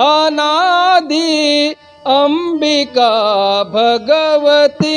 अनादि अंबिका भगवती।